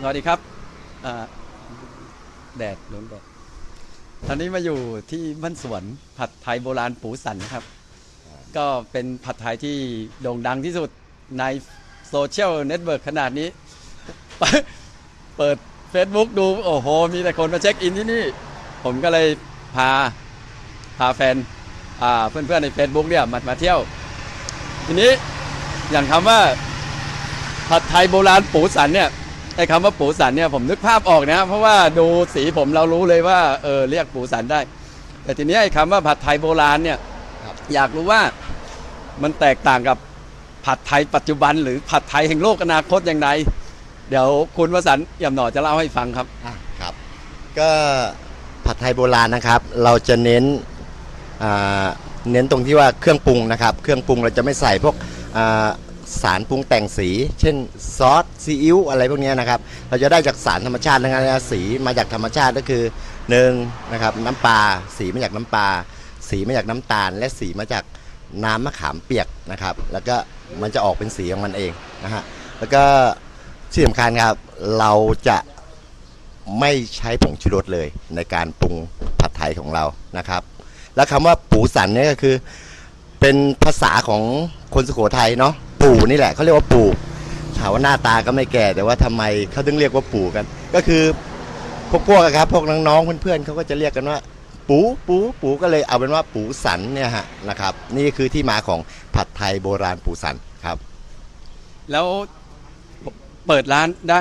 สวัสดีครับแดดโดนแดดตอนนี้มาอยู่ที่บ้านสวนผัดไทยโบราณปูสันครับ ก็เป็นผัดไทยที่โด่งดังที่สุดในโซเชียลเน็ตเวิร์กขนาดนี้ เปิด Facebook ดู โอ้โห มีแต่คนมาเช็คอินที่นี่ ผมก็เลยพา พาแฟนอ่าเพื่อนๆใน Facebook เนี่ยมามาเที่ยว ทีนี้อย่างคำว่า ผัดไทยโบราณปูสันเนี่ยไอ้คำว่าปูสันเนี่ยผมนึกภาพออกนะเพราะว่าดูสีผมเรารู้เลยว่าเออเรียกปูสันได้ แต่ทีนี้ไอ้คำว่าผัดไทยโบราณเนี่ยครับอยากรู้ว่ามันแตกต่างกับผัดไทยปัจจุบัน หรือผัดไทยแห่งโลกอนาคตอย่างไรเดี๋ยวคุณวสันต์เอี่ยมหน่อจะเล่าให้ฟังครับ อะครับ ก็ผัดไทยโบราณนะครับ เราจะเน้นอ่าเน้นตรงที่ว่าเครื่องปรุงนะครับ เครื่องปรุงเราจะไม่ใส่พวกอ่า สารปรุงแต่งสี เช่นซอสซีอิ๊วอะไรพวกนี้นะครับเราจะได้จากสารธรรมชาตินะครับสีมาจากธรรมชาติก็คือหนึ่งนะครับน้ำปลาสีมาจากน้ำปลาสีมาจากน้ำตาล และสีมาจากน้ำมะขามเปียกนะครับ แล้วก็มันจะออกเป็นสีของมันเองนะฮะแล้วก็ที่สำคัญครับเราจะไม่ใช้ผงชูรสเลยในการปรุงผัดไทยของเรานะครับ แล้วคำว่าปูสันเนี่ยก็คือเป็นภาษาของคนสุโขทัยเนาะ ปู่นี่แหละเขาเรียกว่าปู่ถามว่าหน้าตาก็ไม่แก่แต่ว่าทำไมเขาถึงเรียกว่าปู่กัน ก็คือพวกพวกอะครับพวกน้องๆเพื่อนๆเขาก็จะเรียกกันว่า ปูปูปูก็เลยเอาเป็นว่าปูสันเนี่ยฮะนะครับ นี่คือที่มาของผัดไทยโบราณปูสันครับ แล้วเปิดร้านได้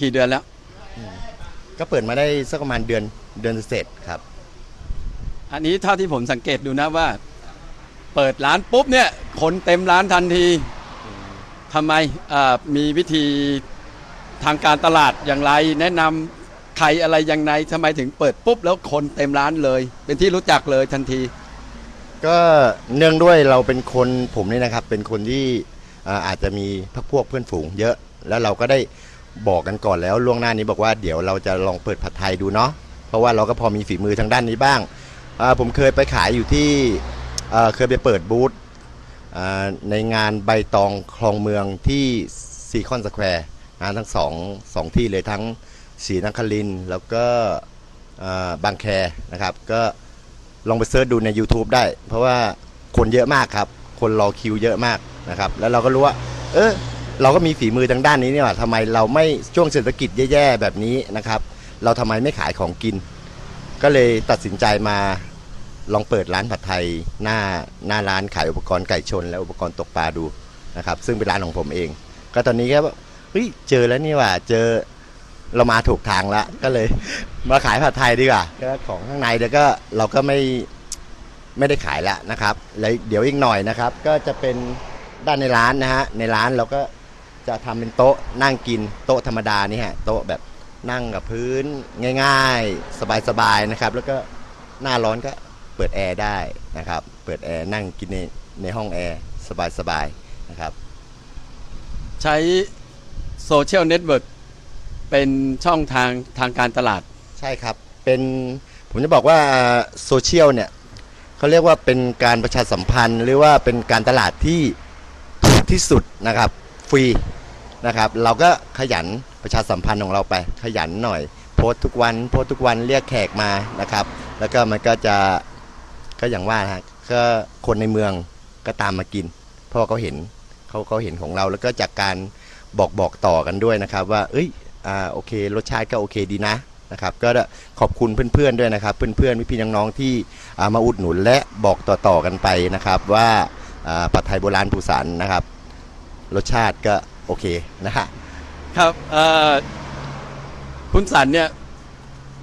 กี่เดือนแล้ว ก็เปิดมาได้สักประมาณเดือนเดือนเสร็จครับ อันนี้เท่าที่ผมสังเกตดูนะว่า เปิดร้านปุ๊บเนี่ยคนเต็มร้านทันที ทำไมมีวิธีทางการตลาดอย่างไร แนะนำใครอะไรยังไงทำไมถึงเปิดปุ๊บแล้วคนเต็มร้านเลย เป็นที่รู้จักเลยทันที ก็เนื่องด้วยเราเป็นคนผมนี่นะครับ เป็นคนที่อ่าอาจจะมีพักพวกเพื่อนฝูงเยอะ แล้วเราก็ได้บอกกันก่อนแล้วล่วงหน้านี้บอกว่าเดี๋ยวเราจะลองเปิดผัดไทยดูเนาะเพราะว่าเราก็พอมีฝีมือทางด้านนี้บ้างอ่าผมเคยไปขายอยู่ที่อ่าเคยไปเปิดบูธ ในงานใบตองคลองเมืองที่ซีคอนสแควร์งานทั้งสองสองที่เลยทั้งศรีนครินแล้วก็บางแคนะครับ ก็ลองไปเซิร์ชดูใน YouTube ได้ เพราะว่าคนเยอะมากครับ คนรอคิวเยอะมากนะครับ แล้วเราก็รู้ว่า เออเราก็มีฝีมือทางด้านนี้เนี่ยวะทำไมเราไม่ช่วงเศรษฐกิจแย่ๆแบบนี้นะครับ เราทำไมไม่ขายของกิน ก็เลยตัดสินใจมา ลองเปิดร้านผัดไทยหน้าหน้าร้านขายอุปกรณ์ไก่ชน และอุปกรณ์ตกปลาดูนะครับซึ่งเป็นร้านของผมเอง ก็ตอนนี้ก็เฮ้ยเจอแล้วนี่ว่ะเจอเรามาถูกทางล้วก็เลยมาขายผัดไทยดีกว่าก็ของข้างในเดี๋ยวก็เราก็ไม่ไม่ได้ขายแล้วนะครับแล้วเดี๋ยวอีกหน่อยนะครับ ก็จะเป็นด้านในร้านนะฮะในร้านเราก็จะทำเป็นโต๊ะนั่งกินโต๊ะธรรมดานี่ฮะโต๊ะแบบนั่งกับพื้นง่าย ๆ สบายๆนะครับ แล้วก็หน้าร้อนก็ เปิดแอร์ได้นะครับ เปิดแอร์นั่งกินในในห้องแอร์สบายๆนะครับ ใช้โซเชียลเน็ตเวิร์กเป็นช่องทางทางการตลาด ใช่ครับ เป็นผมจะบอกว่าโซเชียลเนี่ยเขาเรียกว่าเป็นการประชาสัมพันธ์ หรือว่าเป็นการตลาดที่ถูกที่สุดนะครับ ฟรีนะครับ เราก็ขยันประชาสัมพันธ์ของเราไป ขยันหน่อย โพสต์ทุกวัน โพสต์ทุกวันเรียกแขกมานะครับ แล้วก็มันก็จะ ก็อย่างว่านะฮะก็คนในเมืองก็ตามมากิน เพราะเขาเห็นเขาเขาเห็นของเราแล้วก็จากการบอกบอกต่อกันด้วยนะครับ ว่า เอ้ยอ่าโอเค รสชาติก็โอเคดีนะนะครับ ก็ขอบคุณเพื่อนๆด้วยนะครับ เพื่อนๆพี่ๆน้องๆที่มาอุดหนุนและบอกต่อๆกันไปนะครับ ว่าอ่าผัดไทยโบราณปูสันนะครับ รสชาติก็โอเคนะฮะครับอ่อคุณสันเนี่ย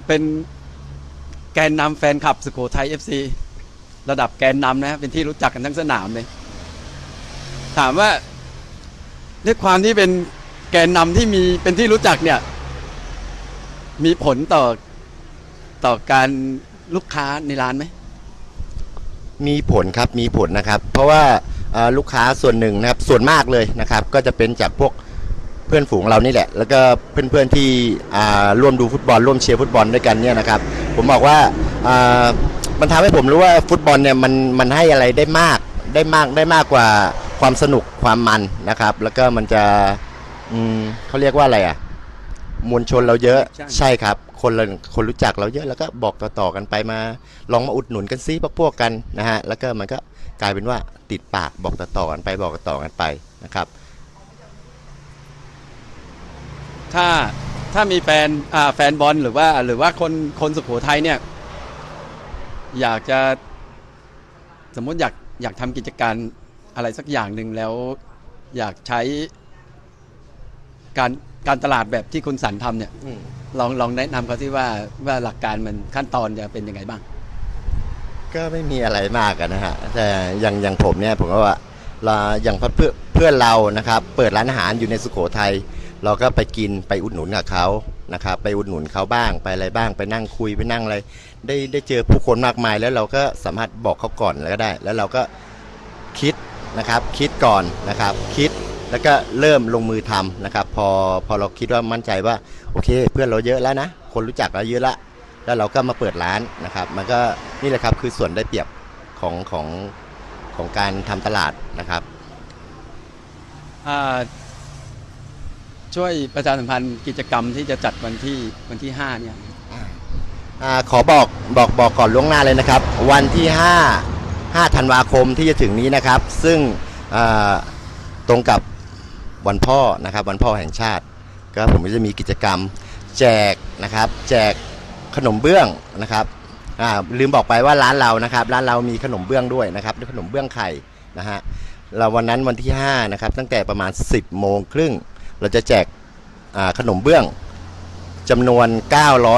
เป็นแกนนำแฟนคลับสุโขทัย FC ระดับแกนนำนะเป็นที่รู้จักกันทั้งสนามเลยถามว่าด้วยความที่เป็นแกนนำที่มีเป็นที่รู้จักเนี่ย มีผลต่อต่อการลูกค้าในร้านไหม มีผลครับมีผลนะครับ เพราะว่าอ่าลูกค้าส่วนหนึ่งนะครับส่วนมากเลยนะครับ ก็จะเป็นจากพวกเพื่อนฝูงเรานี่แหละ แล้วก็เพื่อนๆที่อ่าร่วมดูฟุตบอลร่วมเชียร์ฟุตบอลด้วยกันเนี่ยนะครับ ผมบอกว่าอ่า มันทำให้ผมรู้ว่าฟุตบอลเนี่ยมันมันให้อะไรได้มากได้มากได้มากกว่าความสนุกความมันนะครับ แล้วก็มันจะอืมเขาเรียกว่าอะไรอะมวลชนเราเยอะ Connection ใช่ครับ คนเราคนรู้จักเราเยอะแล้วก็บอกต่อๆกันไปมา ลองมาอุดหนุนกันซิพวกพวกกันนะฮะแล้วก็มันก็กลายเป็นว่าติดปากบอกต่อๆกันไปบอกต่อๆกันไปนะครับ ถ้าถ้ามีแฟนอ่าแฟนบอลหรือว่าหรือว่าคนคนสุโขทัยเนี่ย อยากจะสมมติอยากอยากทำกิจการอะไรสักอย่างหนึ่งแล้ว อยากใช้การการตลาดแบบที่คุณสันทำเนี่ยลองลองแนะนำเขาที่ว่าว่าหลักการมันขั้นตอนจะเป็นยังไงบ้าง ก็ไม่มีอะไรมากอะนะฮะแต่อย่างอย่างผมเนี่ยผมก็ว่าเราอย่างเพื่อนเพื่อนเรานะครับ เปิดร้านอาหารอยู่ในสุโขทัยเราก็ไปกินไปอุดหนุนกับเขา นะครับไปอุดหนุนเขาบ้างไปอะไรบ้างไปนั่งคุยไปนั่งอะไร ได้ได้เจอผู้คนมากมายแล้วเราก็สามารถบอกเขาก่อนแล้วก็ได้ แล้วเราก็คิดนะครับคิดก่อนนะครับ คิดแล้วก็เริ่มลงมือทำนะครับ พอพอเราคิดว่ามั่นใจว่าโอเค เพื่อนเราเยอะแล้วนะ คนรู้จักเราเยอะละ แล้วเราก็มาเปิดร้านนะครับ มันก็นี่แหละครับคือส่วนได้เปรียบของของของการทำตลาดนะครับอ่า ช่วยประชาสัมพันธ์กิจกรรมที่จะจัดวันที่วันที่5เนี่ยอาขอบอกบอกบอกก่อนล่วงหน้าเลยนะครับ วันที่ 5 5ธันวาคมที่จะถึงนี้นะครับ ซึ่งอ่าตรงกับวันพ่อนะครับ วันพ่อแห่งชาติ ก็ผมก็จะมีกิจกรรมแจกนะครับ แจกขนมเบื้องนะครับอ่าลืมบอกไปว่าร้านเรานะครับ ร้านเรามีขนมเบื้องด้วยนะครับด้วยขนมเบื้องไข่นะฮะเราวันนั้นวันที่5นะครับตั้งแต่ประมาณ 10โมงครึ่ง เราจะแจกอ่าขนมเบื้องจำนวน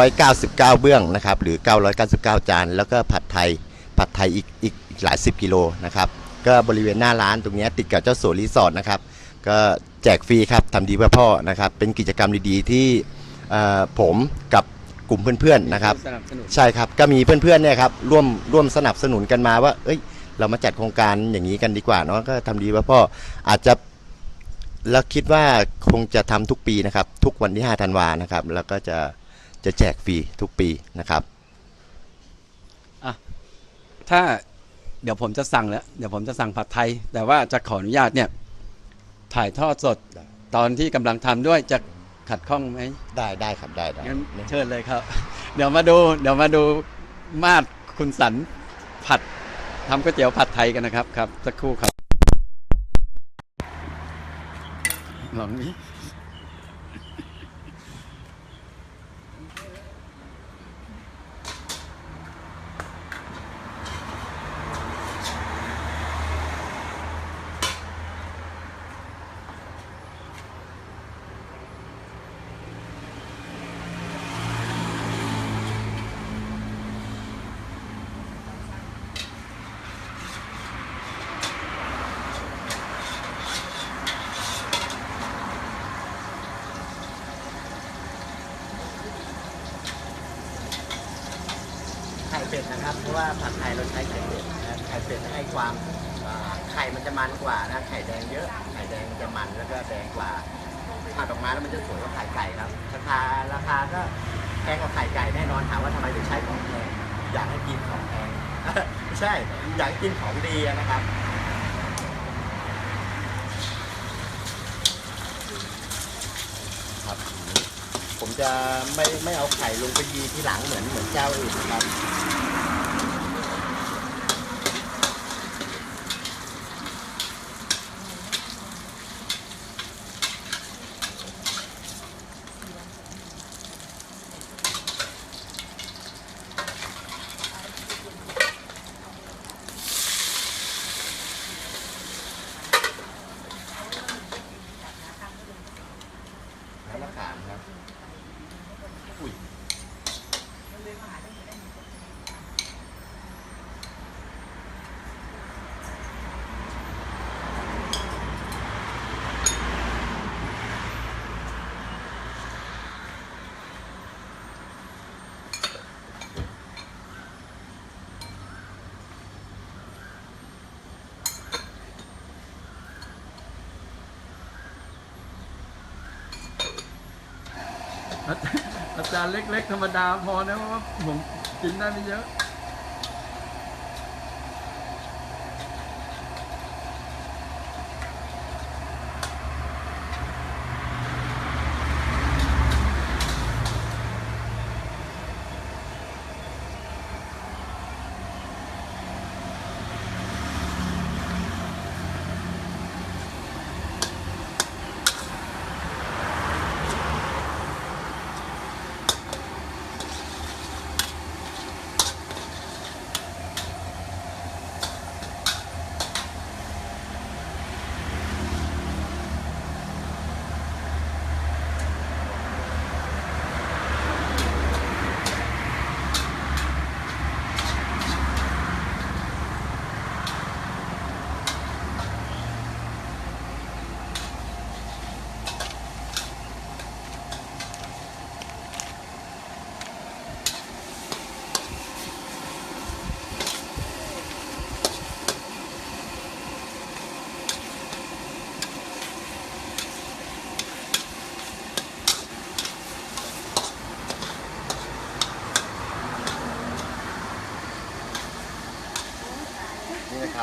999 เบื้องนะครับ หรือ 999 จาน แล้วก็ผัดไทย ผัดไทยอีกอีกอีกหลายสิบกิโลนะครับ ก็บริเวณหน้าร้านตรงเนี้ยติดกับเจ้าสัวรีสอร์ทนะครับ ก็แจกฟรีครับทำดีเพื่อพ่อนะครับ เป็นกิจกรรมดีๆ ที่เอ่อผมกับกลุ่มเพื่อนๆนะครับสนับสนุนใช่ครับ ก็มีเพื่อนๆเนี่ยครับร่วมร่วมสนับสนุนกันมาว่า เอ้ย เรามาจัดโครงการอย่างนี้กันดีกว่าเนาะ ก็ทำดีเพื่อพ่อ อาจจะ แล้วคิดว่าคงจะทำทุกปีนะครับ ทุกวันที่5ธันวานะครับ แล้วก็จะจะแจกฟรีทุกปีนะครับถ้าเดี๋ยวผมจะสั่งแล้วเดี๋ยวผมจะสั่งผัดไทย แต่ว่าจะขออนุญาตเนี่ยถ่ายทอดสดได้ตอนที่กำลังทำด้วยจะขัดข้องไหมได้ได้ครับได้ได้งั้นเชิญเลยครับ เดี๋ยวมาดูเดี๋ยวมาดูมาดคุณสันผัดทำก๋วยเตี๋ยวผัดไทยกันนะครับครับสักครู่ครับ ล รับเพราะว่าผัดไทยเราใช้ไข่เป็ดนะไข่เป็ดให้ความอ่าไข่มันจะมันกว่านะไข่แดงเยอะไข่แดงมันจะมันแล้วก็แดงกว่าผัดออกมาแล้วมันจะสวยกว่าไข่ไก่ครับราคาราคาก็แพงกว่าไข่ไก่แน่นอนถามว่าทำไมถึงใช้ของแพงอยากให้กินของแพง ใช่อยากกินของดีอะนะครับ ครับผมจะไม่ไม่เอาไข่ลงไปยีที่หลังเหมือนเหมือนเจ้าอื่นนะครับ จานเล็ก ๆ ธรรมดาพอนะเพราะว่าผมกินได้ไม่เยอะ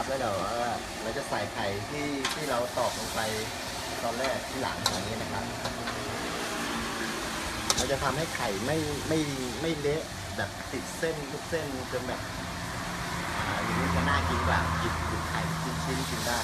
แล้วเดี๋ยวว่าเรายไข่ที่ที่เราตอกลงไปตอนแรกที่หลังอย่างนี้นะครับ เราจะทำให้ไข่ไม่ไม่ไม่เละแบบติดเส้นทุกเส้นจนแบบอย่างนี้จะน่ากินกว่าหยิบหยิบไข่ชิ้นชิ้นกินได้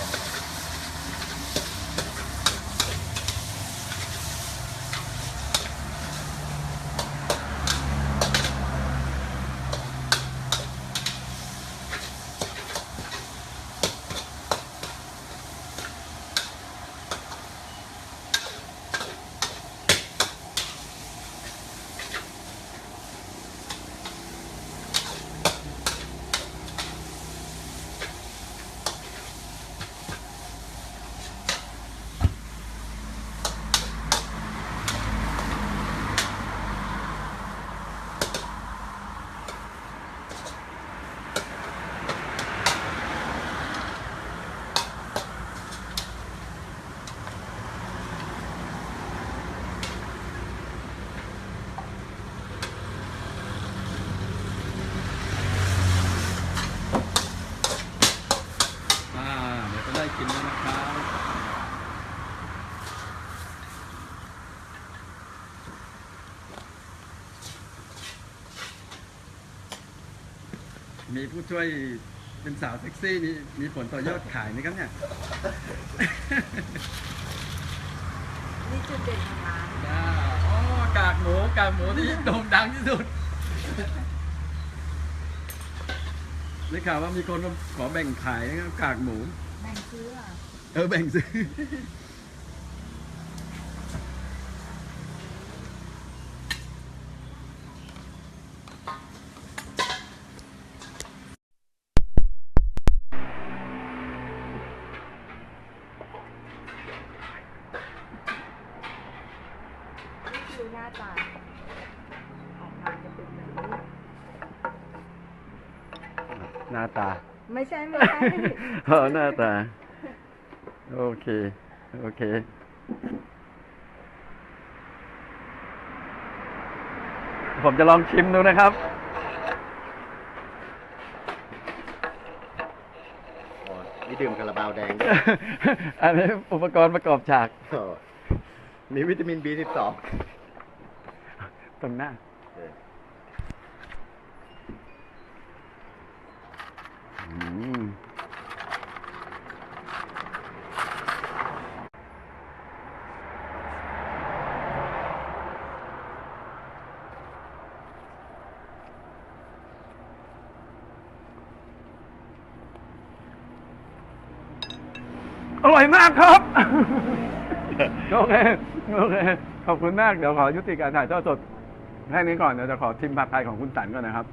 มีผู้ช่วยเป็นสาวเซ็กซี่นี่มีผลต่อยอดขายไหมครับเนี่ย นี่จุดเด่นของร้านอ่าอ๋อกากหมูกากหมูที่โด่งดังที่สุดได้ข่าวว่ามีคนมาขอแบ่งขายนะครับกากหมู แบ่งซื้ออะเออแบ่งซื้อ อหน้าตาออกมาจะเป็นแบบนี้หน้าตา ไม่ใช่ไม่ใช่เออหน้าตา โอเค โอเค ผมจะลองชิมดูนะครับอ๋อนี่ดื่มคาราบาวแดงด้วยอันนี้อุปกรณ์ประกอบฉาก อ๋อมีวิตามิน B12 ตรงหน้าอืมอร่อยมากครับ โอเค โอเค ขอบคุณมาก เดี๋ยวขอยุติการถ่ายทอดสด แค่นี้ก่อนเดี๋ยวจะขอชิมผัดไทยของคุณสันก่อนนะครับ